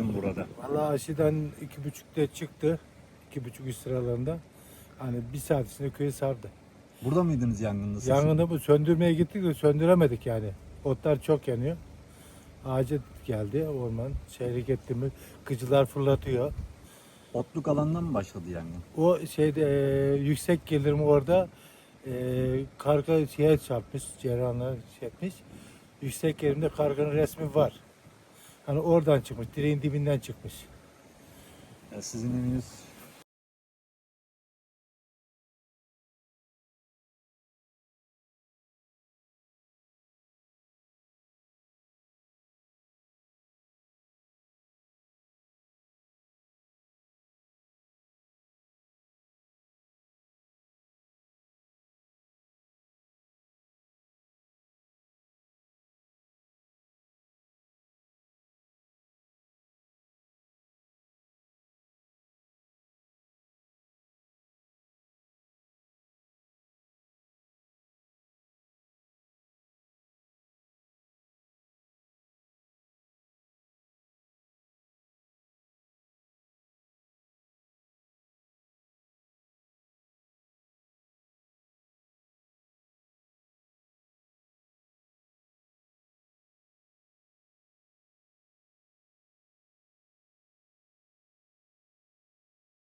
dün burada? Valla aşıdan iki buçukta çıktı. iki buçuk üç sıralarında. Hani bir saat içinde köyü sardı. Burada mıydınız yangında? sesi? Yangını bu söndürmeye gittik de söndüremedik yani. Otlar çok yanıyor. Ağaca geldi orman. Şehre gitti mi kıcılar fırlatıyor. Otluk alandan mı başladı yangın? O şeyde e, yüksek gelirim orada e, karga şeye çarpmış, cerrahlar şey etmiş. Yüksek gelirimde karganın resmi var. Hani oradan çıkmış, direğin dibinden çıkmış. Ya sizin eviniz